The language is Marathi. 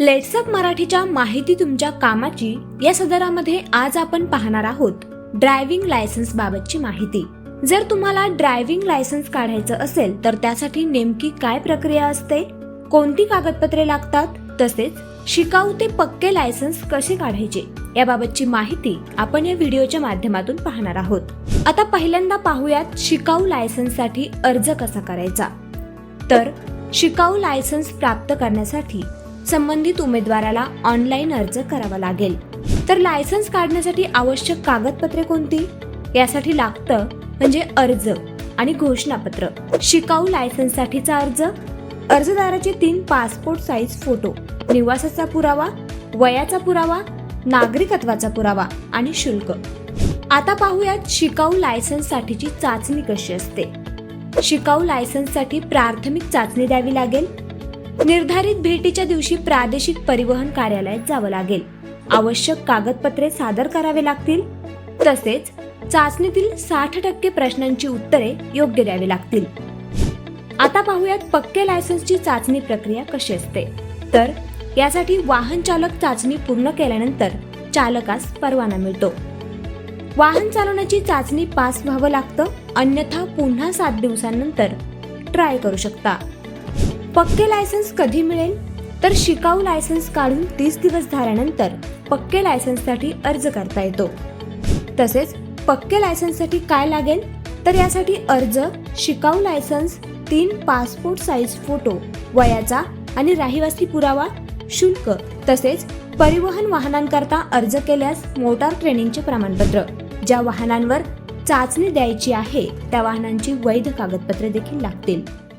लेट्सअप मराठीच्या माहिती तुमच्या कामाची या सदरामध्ये आज आपण पाहणार आहोत ड्रायव्हिंग लायसन्स बाबतची माहिती. जर तुम्हाला ड्रायव्हिंग लायसन्स काढायचं असेल तर त्यासाठी नेमकी काय प्रक्रिया असते? कोणती कागदपत्रे लागतात? तसेच शिकाऊ ते पक्के लायसन्स कसे काढायचे? याबाबतची माहिती आपण या व्हिडिओच्या माध्यमातून पाहणार आहोत. आता पहिल्यांदा पाहूयात शिकाऊ लायसन्ससाठी अर्ज कसा करायचा? तर शिकाऊ लायसन्स प्राप्त करण्यासाठी संबंधित उमेदवाराला ऑनलाईन अर्ज करावा लागेल. तर लायसन्स काढण्यासाठी आवश्यक कागदपत्रे कोणती? यासाठी लागतं म्हणजे अर्ज आणि घोषणापत्र. शिकाऊ लायसन्ससाठीचा अर्ज अर्जदाराचे तीन पासपोर्ट साईज फोटो निवासाचा पुरावा वयाचा पुरावा नागरिकत्वाचा पुरावा आणि शुल्क. आता पाहूयात शिकाऊ लायसन्ससाठीची चाचणी कशी असते. शिकाऊ लायसन्ससाठी प्राथमिक चाचणी द्यावी लागेल. निर्धारित भेटीच्या दिवशी प्रादेशिक परिवहन कार्यालयात जावं लागेल. आवश्यक कागदपत्रे सादर करावे लागतील. तसेच चाचणीतील साठ टक्के प्रश्नांची उत्तरे योग्य द्यावी लागतील. आता पाहूयात पक्के लायसन्सची चाचणी प्रक्रिया कशी असते? तर यासाठी वाहन चालक चाचणी पूर्ण केल्यानंतर चालकास परवाना मिळतो. वाहन चालवण्याची चाचणी पास व्हावं लागतं अन्यथा पुन्हा सात दिवसांनंतर ट्राय करू शकता. पक्के लायसन्स कधी मिळेल? तर शिकाऊ लायसन्स काढून तीस दिवस झाल्यानंतर पक्के लायसन्ससाठी अर्ज करता येतो. तसेच पक्के लायसन्ससाठी काय लागेल? तर यासाठी अर्ज शिकाऊ लायसन्स तीन पासपोर्ट साईज फोटो वयाचा आणि राहिवासी पुरावा शुल्क तसेच परिवहन वाहनांकरता अर्ज केल्यास मोटार ट्रेनिंगचे प्रमाणपत्र. ज्या वाहनांवर चाचणी द्यायची आहे त्या वाहनांची वैध कागदपत्रे देखील लागतील.